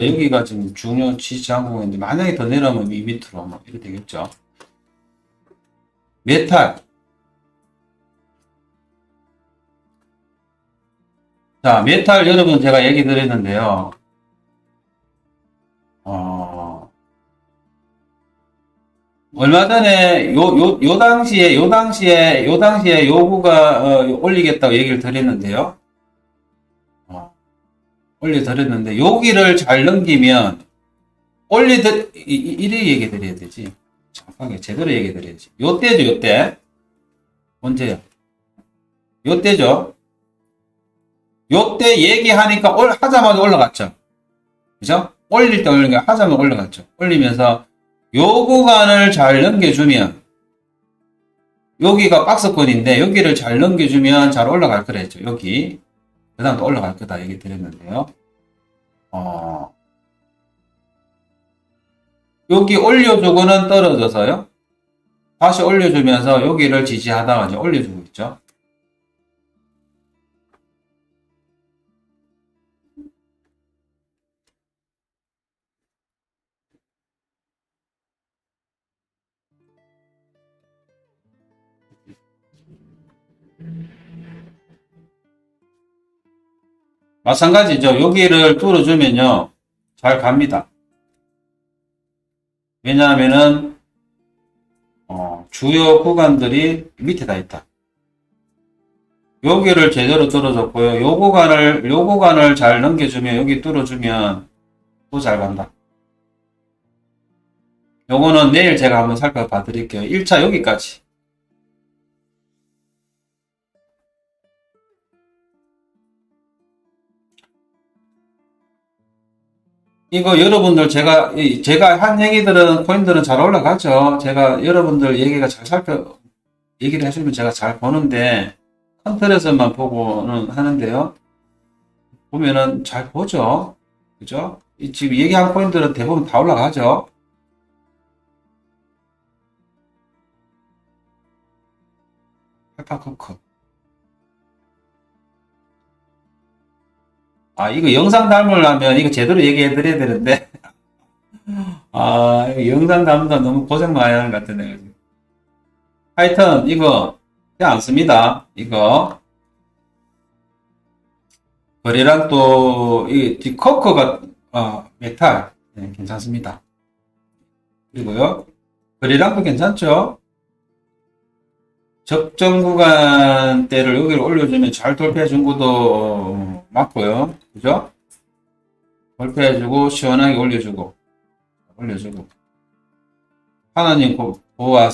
여기가 지금 중요 지지 항공인데 만약에 더 내려오면 이 밑으로 뭐 이렇게 되겠죠. 메탈. 자, 메탈 여러분 제가 얘기 드렸는데요. 어, 얼마 전에 요, 요, 요 당시에, 요 당시에, 요 당시에 요구가 어, 올리겠다고 얘기를 드렸는데요. 어, 올려드렸는데 여기를 잘 넘기면 올리드 이래 얘기 드려야 되지. 정확하게 제대로 얘기 드려야지. 요때죠 요때. 언제요. 요때죠. 요때 얘기하니까 올 하자마자 올라갔죠. 그죠? 올릴 때 올린 게 하자마자 올라갔죠. 올리면서 요 구간을 잘 넘겨주면 여기가 박스권인데 여기를 잘 넘겨주면 잘 올라갈 거랬죠. 여기. 그 다음 또 올라갈 거다 얘기 드렸는데요. 어, 여기 올려주고는 떨어져서요. 다시 올려주면서 여기를 지지하다가 이제 올려주고 있죠. 마찬가지죠. 여기를 뚫어주면요. 잘 갑니다. 왜냐하면은, 어, 주요 구간들이 밑에 다 있다. 여기를 제대로 뚫어줬고요. 요 구간을, 요 구간을 잘 넘겨주면, 여기 뚫어주면 또 잘 간다. 요거는 내일 제가 한번 살펴봐 드릴게요. 1차 여기까지. 이거 여러분들 제가 이- 제가 한 얘기들은 코인들은 잘 올라가죠. 제가 여러분들 얘기가 잘 살펴 얘기를 해주면 제가 잘 보는데 큰 틀에서만 보고는 하는데요. 보면은 잘 보죠. 그죠? 이 지금 얘기한 코인들은 대부분 다 올라가죠. 페파크크. 아, 이거 영상 담으려면 이거 제대로 얘기해 드려야 되는데. 아, 이거 영상 담다 너무 고생 많이 하는 것 같은데. 하여튼, 이거, 그냥 안 씁니다. 이거. 거래량 또, 이, 디커커가, 어, 메탈. 네, 괜찮습니다. 그리고요. 거래량도 괜찮죠? 적정 구간대를 여기로 올려주면 잘 돌파해 준 것도 어, 맞고요. 그죠? 돌파해주고 시원하게 올려주고 올려주고 하나님 고- 보호하